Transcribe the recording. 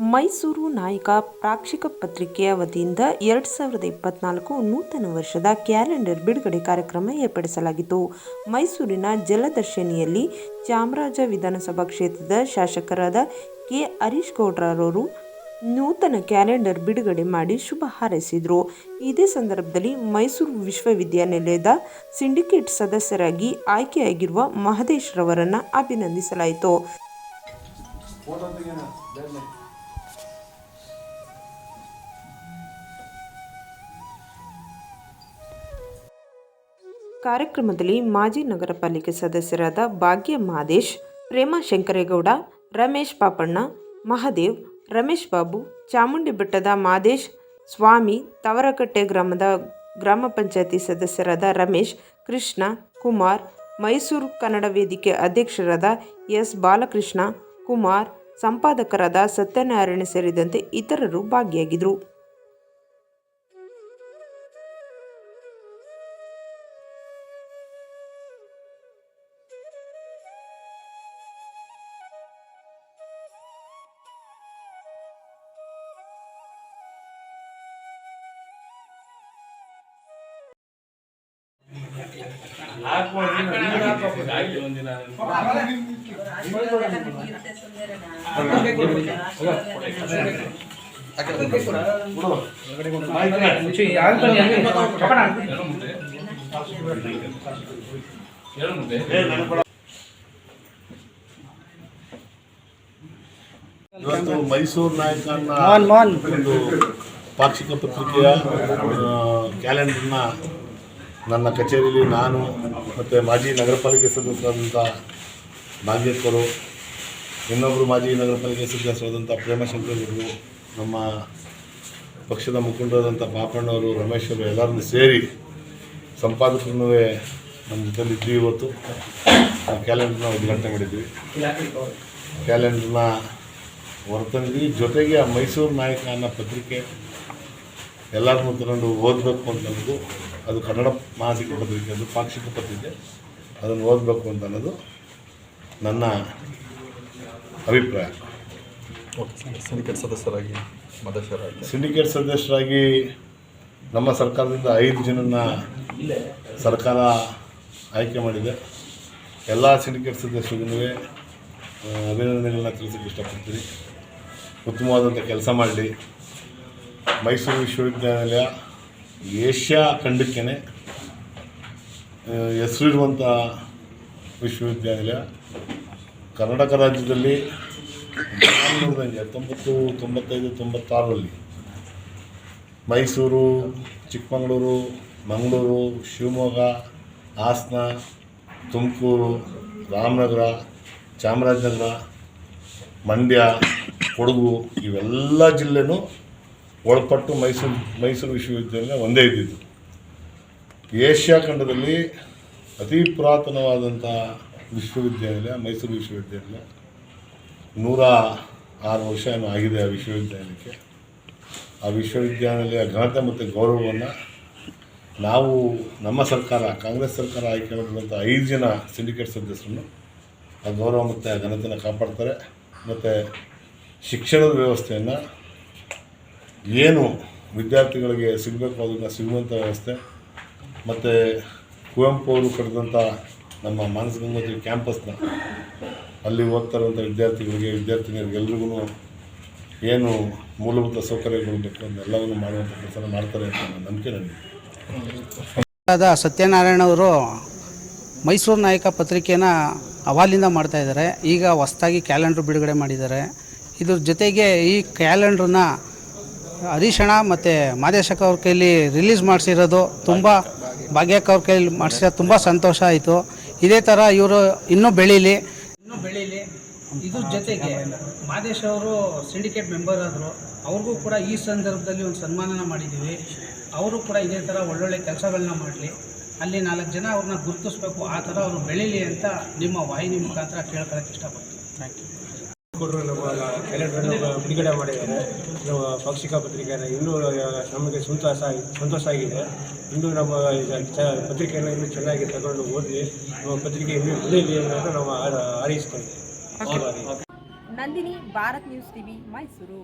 ಮೈಸೂರು ನಾಯಕ ಪ್ರಾಕ್ಷಿಕ ಪತ್ರಿಕೆಯ ವತಿಯಿಂದ ಎರಡು ಸಾವಿರದ ಇಪ್ಪತ್ನಾಲ್ಕು ನೂತನ ವರ್ಷದ ಕ್ಯಾಲೆಂಡರ್ ಬಿಡುಗಡೆ ಕಾರ್ಯಕ್ರಮ ಏರ್ಪಡಿಸಲಾಗಿತ್ತು. ಮೈಸೂರಿನ ಜಲದರ್ಶಿನಿಯಲ್ಲಿ ಚಾಮರಾಜ ವಿಧಾನಸಭಾ ಕ್ಷೇತ್ರದ ಶಾಸಕರಾದ ಕೆ. ಹರೀಶ್ ಗೌಡ್ರವರು ನೂತನ ಕ್ಯಾಲೆಂಡರ್ ಬಿಡುಗಡೆ ಮಾಡಿ ಶುಭ ಹಾರೈಸಿದರು. ಇದೇ ಸಂದರ್ಭದಲ್ಲಿ ಮೈಸೂರು ವಿಶ್ವವಿದ್ಯಾನಿಲಯದ ಸಿಂಡಿಕೇಟ್ ಸದಸ್ಯರಾಗಿ ಆಯ್ಕೆಯಾಗಿರುವ ಮಹದೇಶ್ ರವರನ್ನು ಅಭಿನಂದಿಸಲಾಯಿತು. ಕಾರ್ಯಕ್ರಮದಲ್ಲಿ ಮಾಜಿ ನಗರ ಪಾಲಿಕೆ ಸದಸ್ಯರಾದ ಭಾಗ್ಯ ಮಾದೇಶ್ ಪ್ರೇಮ ಶಂಕರೇಗೌಡ, ರಮೇಶ್ ಪಾಪಣ್ಣ, ಮಹಾದೇವ್, ರಮೇಶ್ ಬಾಬು, ಚಾಮುಂಡಿ ಬೆಟ್ಟದ ಮಾದೇಶ್ ಸ್ವಾಮಿ ತವರಕಟ್ಟೆ ಗ್ರಾಮದ ಗ್ರಾಮ ಪಂಚಾಯತಿ ಸದಸ್ಯರಾದ ರಮೇಶ್, ಕೃಷ್ಣ, ಕುಮಾರ್, ಮೈಸೂರು ಕನ್ನಡ ವೇದಿಕೆ ಅಧ್ಯಕ್ಷರಾದ ಎಸ್ ಬಾಲಕೃಷ್ಣ, ಕುಮಾರ್, ಸಂಪಾದಕರಾದ ಸತ್ಯನಾರಾಯಣ ಸೇರಿದಂತೆ ಇತರರು ಭಾಗಿಯಾಗಿದ್ದರು. ಇವತ್ತು ಮೈಸೂರು ನಾಯಕನ ಒಂದು ಪಾಕ್ಷಿಕ ಪತ್ರಿಕೆಯ ಕ್ಯಾಲೆಂಡರ್ನ ನನ್ನ ಕಚೇರಿಯಲ್ಲಿ ನಾನು ಮತ್ತು ಮಾಜಿ ನಗರ ಪಾಲಿಕೆ ಸದಸ್ಯರಾದಂಥ ನಾಗೇಶ್ವರು ಇನ್ನೊಬ್ಬರು ಮಾಜಿ ನಗರ ಪಾಲಿಕೆ ಸದಸ್ಯರಾದಂಥ ಪ್ರೇಮಶಂಕರವರು ನಮ್ಮ ಪಕ್ಷದ ಮುಖಂಡರಾದಂಥ ಪಾಪಣ್ಣವರು ರಮೇಶ್ ಅವರು ಎಲ್ಲರನ್ನೂ ಸೇರಿ ಸಂಪಾದಕರನ್ನು ನಮ್ಮ ಜೊತೆಲಿ ಇದ್ವಿ ಇವತ್ತು. ಕ್ಯಾಲೆಂಡರ್ನ ಉದ್ಘಾಟನೆ ಮಾಡಿದ್ವಿ. ಕ್ಯಾಲೆಂಡರ್ನ ಹೊರತಂದ್ವಿ. ಜೊತೆಗೆ ಆ ಮೈಸೂರು ನಾಯಕ ಅನ್ನೋ ಪತ್ರಿಕೆ ಎಲ್ಲರನ್ನೂ ತಗೊಂಡು ಓದಬೇಕು ಅಂತ ಅನ್ನೋದು ಅದು ಕನ್ನಡ ಮಾಸಿಕ ಪತ್ರಿಕೆ ಅದು ಪಾಕ್ಷಿಕ ಪತ್ರಿಕೆ. ಅದನ್ನು ಓದಬೇಕು ಅಂತ ಅನ್ನೋದು ನನ್ನ ಅಭಿಪ್ರಾಯ. ಸಿಂಡಿಕೇಟ್ ಸದಸ್ಯರಾಗಿ ಮದಸ್ಯರಾಗಿ ಸಿಂಡಿಕೇಟ್ ಸದಸ್ಯರಾಗಿ ನಮ್ಮ ಸರ್ಕಾರದಿಂದ ಐದು ಜನನ ಸರ್ಕಾರ ಆಯ್ಕೆ ಮಾಡಿದೆ. ಎಲ್ಲ ಸಿಂಡಿಕೇಟ್ ಸದಸ್ಯರಿಗೂ ಅಭಿನಂದನೆಗಳನ್ನ ತಿಳಿಸೋಕ್ಕೆ ಇಷ್ಟಪಡ್ತೀನಿ. ಉತ್ತಮವಾದಂಥ ಕೆಲಸ ಮಾಡಲಿ. ಮೈಸೂರು ವಿಶ್ವವಿದ್ಯಾನಿಲಯ ಏಷ್ಯಾ ಖಂಡಕ್ಕೇ ಹೆಸರಿರುವಂಥ ವಿಶ್ವವಿದ್ಯಾನಿಲಯ. ಕರ್ನಾಟಕ ರಾಜ್ಯದಲ್ಲಿ ಹತ್ತೊಂಬತ್ತು, ತೊಂಬತ್ತೈದು, ತೊಂಬತ್ತಾರರಲ್ಲಿ ಮೈಸೂರು, ಚಿಕ್ಕಮಗಳೂರು, ಮಂಗಳೂರು, ಶಿವಮೊಗ್ಗ, ಹಾಸನ, ತುಮಕೂರು, ರಾಮನಗರ, ಚಾಮರಾಜನಗರ, ಮಂಡ್ಯ, ಕೊಡಗು ಇವೆಲ್ಲ ಜಿಲ್ಲೆನೂ ಒಳಪಟ್ಟು ಮೈಸೂರು ಮೈಸೂರು ವಿಶ್ವವಿದ್ಯಾಲಯ ಒಂದೇ ಇದ್ದಿದ್ದು. ಏಷ್ಯಾ ಖಂಡದಲ್ಲಿ ಅತಿ ಪುರಾತನವಾದಂಥ ವಿಶ್ವವಿದ್ಯಾನಿಲಯ ಮೈಸೂರು ವಿಶ್ವವಿದ್ಯಾಲಯ. ನೂರ ಆರು ವರ್ಷ ಏನೋ ಆಗಿದೆ ಆ ವಿಶ್ವವಿದ್ಯಾಲಯಕ್ಕೆ. ಆ ವಿಶ್ವವಿದ್ಯಾನಿಲಯ ಘನತೆ ಮತ್ತು ಗೌರವವನ್ನು ನಾವು ನಮ್ಮ ಸರ್ಕಾರ, ಕಾಂಗ್ರೆಸ್ ಸರ್ಕಾರ ಆಯ್ಕೆ ಮಾಡಿರುವಂಥ ಐದು ಜನ ಸಿಂಡಿಕೇಟ್ ಸದಸ್ಯರನ್ನು ಆ ಗೌರವ ಮತ್ತು ಆ ಘನತೆಯನ್ನು ಕಾಪಾಡ್ತಾರೆ. ಮತ್ತು ಶಿಕ್ಷಣದ ವ್ಯವಸ್ಥೆಯನ್ನು ಏನು ವಿದ್ಯಾರ್ಥಿಗಳಿಗೆ ಸಿಗಬೇಕು ಅದನ್ನು ಸಿಗುವಂಥ ವ್ಯವಸ್ಥೆ. ಮತ್ತು ಕುವೆಂಪು ಅವರು ಕಟ್ಟಿದಂಥ ನಮ್ಮ ಮಾನಸ ಗಂಗೋತ್ರಿ ಕ್ಯಾಂಪಸ್ನ ಅಲ್ಲಿ ಓದ್ತಾ ಇರುವಂಥ ವಿದ್ಯಾರ್ಥಿಗಳಿಗೆ ವಿದ್ಯಾರ್ಥಿನಿಯರಿಗೆಲ್ರಿಗೂ ಏನು ಮೂಲಭೂತ ಸೌಕರ್ಯಗಳು ಬೇಕು ಅದನ್ನೆಲ್ಲವನ್ನು ಮಾಡುವಂಥ ಕೆಲಸ ಮಾಡ್ತಾರೆ ಅಂತ ನನ್ನ ನಂಬಿಕೆ ನನಗೆ. ಸತ್ಯನಾರಾಯಣ ಅವರು ಮೈಸೂರು ನಾಯಕ ಪತ್ರಿಕೆನ ಅವಾಲಿಂದ ಮಾಡ್ತಾಯಿದ್ದಾರೆ ಈಗ ಹೊಸ್ದಾಗಿ ಕ್ಯಾಲೆಂಡ್ರ್ ಬಿಡುಗಡೆ ಮಾಡಿದ್ದಾರೆ. ಇದ್ರ ಜೊತೆಗೆ ಈ ಕ್ಯಾಲೆಂಡ್ರನ್ನ ಹರೀಶಣ್ಣ ಮತ್ತು ಮಾದೇಶಕ್ಕ ಅವ್ರ ಕೈಲಿ ರಿಲೀಸ್ ಮಾಡಿಸಿರೋದು ತುಂಬ ಭಾಗ್ಯಕ್ಕ ಅವ್ರ ಕೈಲಿ ಮಾಡಿಸಿರೋದು ತುಂಬ ಸಂತೋಷ ಆಯಿತು. ಇದೇ ಥರ ಇವರು ಇನ್ನೂ ಬೆಳೀಲಿ. ಇನ್ನೂ ಬೆಳೀಲಿ. ಇದ್ರ ಜೊತೆಗೆ ಮಾದೇಶ್ ಅವರು ಸಿಂಡಿಕೇಟ್ ಮೆಂಬರ್ ಆದರು. ಅವ್ರಿಗೂ ಕೂಡ ಈ ಸಂದರ್ಭದಲ್ಲಿ ಒಂದು ಸನ್ಮಾನನ ಮಾಡಿದ್ದೀವಿ. ಅವರು ಕೂಡ ಇದೇ ಥರ ಒಳ್ಳೊಳ್ಳೆ ಕೆಲಸಗಳನ್ನ ಮಾಡಲಿ. ಅಲ್ಲಿ ನಾಲ್ಕು ಜನ ಅವ್ರನ್ನ ಗುರುತಿಸ್ಬೇಕು. ಆ ಥರ ಅವರು ಬೆಳೀಲಿ ಅಂತ ನಿಮ್ಮ ವಾಹಿನಿ ಮುಖಾಂತರ ಕೇಳ್ಕೊಳಕ್ಕೆ ಇಷ್ಟಪಡ್ತೀನಿ. ಥ್ಯಾಂಕ್ ಯು ಕೊಟ್ಟರು ನಮ್ಮ ಕ್ಯಾಲೆಂಡರ್ ಬಿಡುಗಡೆ ಮಾಡಿದ್ದಾರೆ. ನಮ್ಮ ಪಕ್ಷಿಕ ಪತ್ರಿಕೆಯನ್ನು ಇನ್ನೂ ನಮಗೆ ಸಂತೋಷ ಆಗಿ- ಸಂತೋಷ ಆಗಿದೆ. ಇನ್ನೂ ನಮ್ಮ ಪತ್ರಿಕೆಯನ್ನು ಇನ್ನೂ ಚೆನ್ನಾಗಿ ತಗೊಂಡು ಓದಿ ನಮ್ಮ ಪತ್ರಿಕೆ ಇನ್ನೂ ಬೆಳೆಯಲಿ ಅನ್ನೋದು ನಾವು ಹಾರೈಸ್ಕೊಂಡಿದ್ದೀವಿ ನಂದಿನಿ ಭಾರತ್ ನ್ಯೂಸ್ ಟಿವಿ ಮೈಸೂರು.